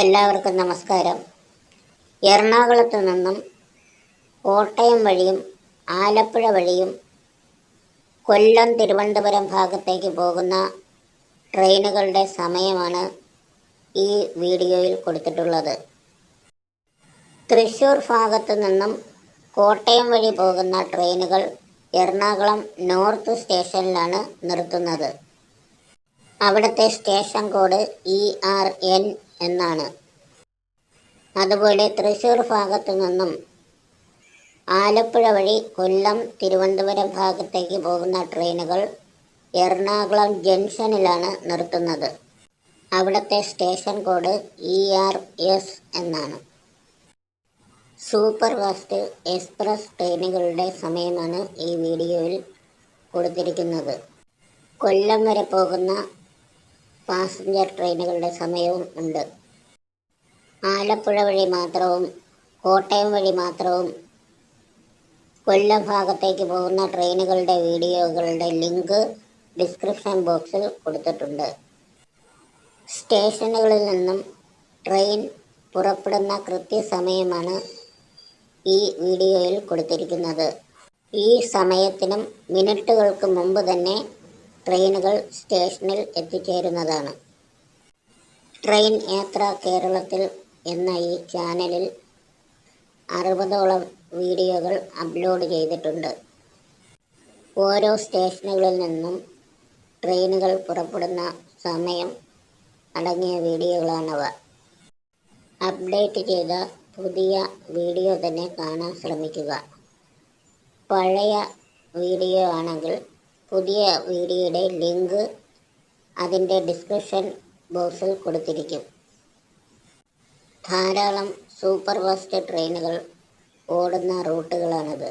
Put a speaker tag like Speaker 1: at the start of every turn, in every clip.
Speaker 1: എല്ലാവർക്കും നമസ്കാരം. എറണാകുളത്തു നിന്നും കോട്ടയം വഴിയും ആലപ്പുഴ വഴിയും കൊല്ലം തിരുവനന്തപുരം ഭാഗത്തേക്ക് പോകുന്ന ട്രെയിനുകളുടെ സമയമാണ് ഈ വീഡിയോയിൽ കൊടുത്തിട്ടുള്ളത്. തൃശ്ശൂർ ഭാഗത്തു നിന്നും കോട്ടയം വഴി പോകുന്ന ട്രെയിനുകൾ എറണാകുളം നോർത്ത് സ്റ്റേഷനിലാണ് നിർത്തുന്നത്. അവിടുത്തെ station code E R N എന്നാണ്. അതുപോലെ തൃശ്ശൂർ ഭാഗത്തു നിന്നും ആലപ്പുഴ വഴി കൊല്ലം തിരുവനന്തപുരം ഭാഗത്തേക്ക് പോകുന്ന ട്രെയിനുകൾ എറണാകുളം ജംഗ്ഷനിലാണ് നിർത്തുന്നത്. അവിടുത്തെ station code E R S എന്നാണ്. സൂപ്പർ ഫാസ്റ്റ് എക്സ്പ്രസ് ട്രെയിനുകളുടെ സമയമാണ് ഈ വീഡിയോയിൽ കൊടുത്തിരിക്കുന്നത്. കൊല്ലം വരെ പോകുന്ന പാസഞ്ചർ ട്രെയിനുകളുടെ സമയവും ഉണ്ട്. ആലപ്പുഴ വഴി മാത്രവും കോട്ടയം വഴി മാത്രവും കൊല്ലം ഭാഗത്തേക്ക് പോകുന്ന ട്രെയിനുകളുടെ വീഡിയോകളുടെ ലിങ്ക് ഡിസ്ക്രിപ്ഷൻ ബോക്സിൽ കൊടുത്തിട്ടുണ്ട്. സ്റ്റേഷനുകളിൽ നിന്നും ട്രെയിൻ പുറപ്പെടുന്ന കൃത്യസമയമാണ് ഈ വീഡിയോയിൽ കൊടുത്തിരിക്കുന്നത്. ഈ സമയത്തിനും മിനിറ്റുകൾക്ക് മുമ്പ് തന്നെ ട്രെയിനുകൾ സ്റ്റേഷനിൽ എത്തിച്ചേരുന്നതാണ്. ട്രെയിൻ യാത്ര കേരളത്തിൽ എന്ന ഈ ചാനലിൽ അറുപതോളം വീഡിയോകൾ അപ്ലോഡ് ചെയ്തിട്ടുണ്ട്. ഓരോ സ്റ്റേഷനുകളിൽ നിന്നും ട്രെയിനുകൾ പുറപ്പെടുന്ന സമയം അടങ്ങിയ വീഡിയോകളാണവ. അപ്ഡേറ്റ് ചെയ്ത പുതിയ വീഡിയോ തന്നെ കാണാൻ ശ്രമിക്കുക. പഴയ വീഡിയോ ആണെങ്കിൽ പുതിയ വീഡിയോയുടെ ലിങ്ക് അതിന്റെ ഡിസ്ക്രിപ്ഷൻ ബോക്സിൽ കൊടുത്തിരിക്കും. ധാരാളം സൂപ്പർ ഫാസ്റ്റ് ട്രെയിനുകൾ ഓടുന്ന റൂട്ടുകളാണിത്.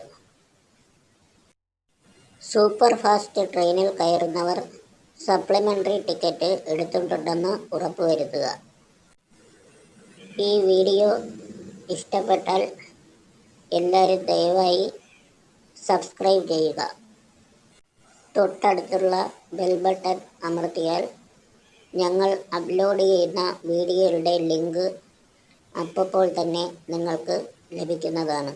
Speaker 1: സൂപ്പർ ഫാസ്റ്റ് ട്രെയിനിൽ കയറുന്നവർ സപ്ലിമെന്ററി ടിക്കറ്റ് എടുത്തിട്ടുണ്ടെന്ന് ഉറപ്പുവരുത്തുക. ഈ വീഡിയോ ഇഷ്ടപ്പെട്ടാൽ എല്ലാവരും ദയവായി സബ്സ്ക്രൈബ് ചെയ്യുക. തൊട്ടടുത്തുള്ള ബെൽ ബട്ടൺ അമർത്തിയാൽ ഞങ്ങൾ അപ്ലോഡ് ചെയ്യുന്ന വീഡിയോയുടെ ലിങ്ക് അപ്പോൾ തന്നെ നിങ്ങൾക്ക് ലഭിക്കുന്നതാണ്.